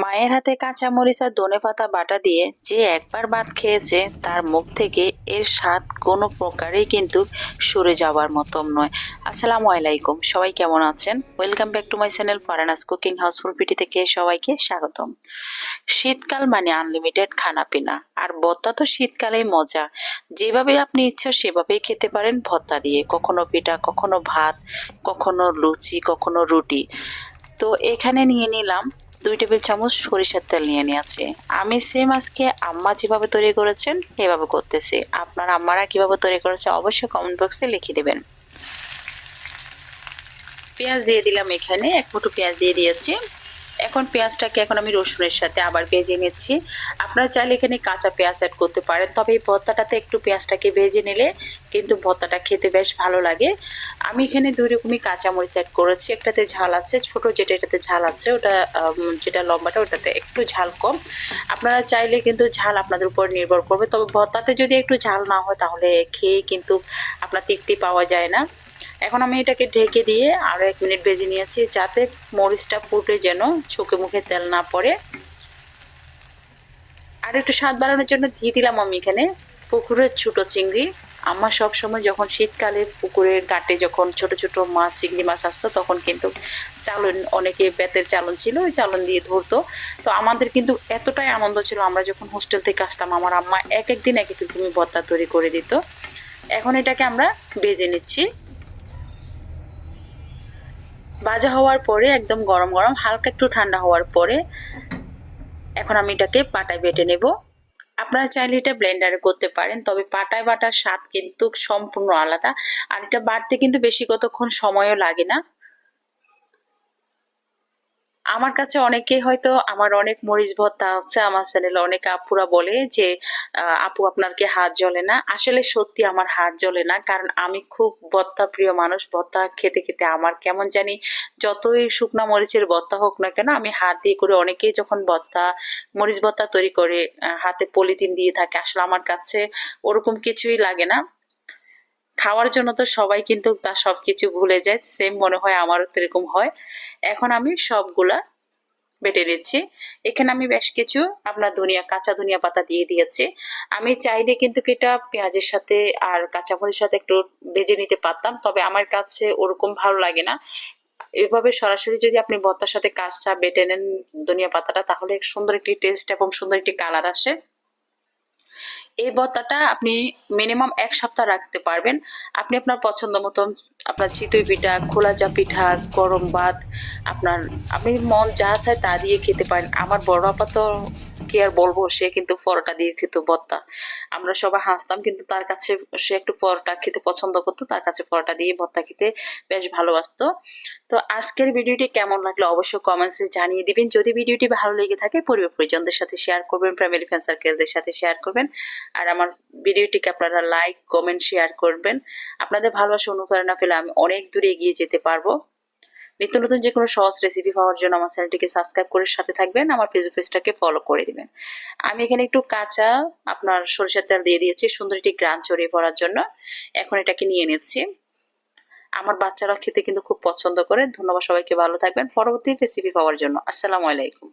মায়ের হাতে কাঁচা মরিচ আর ধনে পাতা বাটা দিয়ে যে একবার ভাত খেয়েছে, তার মুখ থেকে এর স্বাদ কোনো প্রকারেই কিন্তু সরে যাওয়ার মতন নয়। আসসালামু আলাইকুম, সবাই কেমন আছেন? Welcome back to my channel Faranas cooking house full PT থেকে সবাইকে স্বাগতম। শীতকাল মানে আনলিমিটেড খানাপিনা আর ভত্তা তো শীতকালেই মজা। যেভাবে আপনি ইচ্ছা সেভাবেই খেতে পারেন ভত্তা দিয়ে, কখনো পিঠা, কখনো ভাত, কখনো লুচি, কখনো রুটি। তো এখানে নিয়ে নিলাম দুই টেবিল চামচ সরিষার তেল নিয়ে নিয়েছি। আমি সেম আজকে আম্মা যেভাবে তৈরি করেছেন, এভাবে করতেছি। আপনার আম্মারা কীভাবে তৈরি করেছে অবশ্যই কমেন্ট বক্সে লিখে দেবেন। পেঁয়াজ দিয়ে দিলাম এখানে, এক মুঠো পেঁয়াজ দিয়ে দিয়েছি। এখন পেঁয়াজটাকে এখন আমি রসুনের সাথে আবার ভেজে নিচ্ছি। আপনারা চাইলে এখানে কাঁচা পেঁয়াজ অ্যাড করতে পারেন, তবে এই ভর্তাটাতে একটু পেঁয়াজটাকে ভেজে নিলে কিন্তু ভর্তাটা খেতে বেশ ভালো লাগে। আমি এখানে দুই রকমই কাঁচামরিচ অ্যাড করেছি, একটাতে ঝাল আছে, ছোট যেটা এটাতে ঝাল আছে, ওটা যেটা লম্বাটা ওটাতে একটু ঝাল কম। আপনারা চাইলে কিন্তু ঝাল আপনাদের উপর নির্ভর করবে, তবে ভর্তাতে যদি একটু ঝাল না হয় তাহলে খেয়ে কিন্তু আপনার তৃপ্তি পাওয়া যায় না। এখন আমি এটাকে ঢেকে দিয়ে আরও এক মিনিট ভেজে নিয়েছি যাতে মরিচটা ফুটে যেন চোখে মুখে তেল না পড়ে। আর একটু স্বাদ বাড়ানোর জন্য দিয়ে দিলাম আমি এখানে, পুকুরের ছোটো চিংড়ি। আমার সব সময় যখন শীতকালে পুকুরের ঘাটে যখন ছোট ছোট মাছ, চিংড়ি মাছ আসতো, তখন কিন্তু চালন, অনেকে বেতের চালন ছিল, ওই চালন দিয়ে ধরতো। তো আমাদের কিন্তু এতটাই আনন্দ ছিল, আমরা যখন হোস্টেল থেকে আসতাম, আমার আম্মা এক এক দিন এক এক রকমই ভর্তা তৈরি করে দিত। এখন এটাকে আমরা বেজে নিচ্ছি। ভাজা হওয়ার পরে, একদম গরম গরম, হালকা একটু ঠান্ডা হওয়ার পরে, এখন আমি এটাকে পাটায় বেটে নেব। আপনারা চাইলে এটা ব্লেন্ডারে করতে পারেন, তবে পাটায় বাটার স্বাদ কিন্তু সম্পূর্ণ আলাদা। আর এটা বাড়তে কিন্তু বেশি কতক্ষণ সময়ও লাগে না। আমার কাছে অনেকে হয়তো আমার অনেক মরিচ ভত্তা আছে, আমার চ্যানেলে অনেক আপুরা বলে যে আপু আপনার কি হাত জ্বলে না। আসলে সত্যি আমার হাত জ্বলে না, কারণ আমি খুব ভর্তা প্রিয় মানুষ। ভর্তা খেতে খেতে আমার কেমন জানি যতই শুকনা মরিচের ভর্তা হোক না কেন, আমি হাত দিয়ে করে অনেকেই যখন ভর্তা, মরিচ ভর্তা তৈরি করে হাতে পলিথিন দিয়ে থাকে, আসলে আমার কাছে ওরকম কিছুই লাগে না। খাওয়ার জন্য তো সবাই কিন্তু তা সব কিছু ভুলে যায় সেম মনে হয় আমারও এরকম হয়। এখন আমি সবগুলা বেটে নিচ্ছি। এখানে আমি বেশ কিছু আপনার ধনিয়া, কাঁচা ধনিয়া পাতা দিয়ে দিয়েছি। আমি চাইলে কিন্তু এটা পেঁয়াজের সাথে আর কাঁচামরিচের সাথে একটু ভেজে নিতে পারতাম, তবে আমার কাছে ওরকম ভালো লাগে না। এভাবে সরাসরি যদি আপনি ভর্তার সাথে কাঁচা বেটে নেন ধনিয়া পাতাটা, তাহলে সুন্দর একটি টেস্ট এবং সুন্দর একটি কালার আসে। এই ভর্তাটা আপনি মিনিমাম এক সপ্তাহ রাখতে পারবেন। আপনি আপনার পছন্দ মতন আপনার চিতই পিঠা, খোলা চা পিঠা, গরম ভাত, আপনার আপনি মন যা চায় তা দিয়ে খেতে পারেন। আমার বড় আপা তো কি আর বলব? সে কিন্তু পরোটা দিয়ে খেত ভর্তা আমরা সবাই হাসতাম, কিন্তু তার কাছে সে একটু পরোটা খেতে পছন্দ করতো, তার কাছে পরোটা দিয়ে ভর্তা খেতে বেশ ভালোবাসতো। তো আজকের ভিডিওটি কেমন লাগল অবশ্যই কমেন্টসে জানিয়ে দিবেন। যদি ভিডিওটি ভালো লেগে থাকে, পরিবার পরিজনদের সাথে শেয়ার করবেন ফ্যামিলি ফ্রেন্ড সার্কেলদের সাথে শেয়ার করবেন। আর আমার ভিডিওটিকে আপনারা লাইক কমেন্ট শেয়ার করবেন। আপনাদের ভালোবাসা, অনুপ্রেরণা পেলে আমি অনেক দূরে এগিয়ে যেতে পারব। নিত্য নতুন যে কোনো সহজ রেসিপি পাওয়ার জন্য আমার চ্যানেলটিকে সাবস্ক্রাইব করে সাথে থাকবেন, আমার ফেসবুক পেজটাকে ফলো করে দিবেন। আমি এখানে একটু কাঁচা আপনার সরিষার তেল দিয়ে দিয়েছি, সুন্দর একটি গ্রান ছড়িয়ে পড়ার জন্য। এখন এটাকে নিয়ে নিচ্ছি। আমার বাচ্চারা খেতে কিন্তু খুব পছন্দ করে। ধন্যবাদ সবাইকে, ভালো থাকবেন। পরবর্তী রেসিপি পাওয়ার জন্য। আসসালামু আলাইকুম।